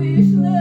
вийшли.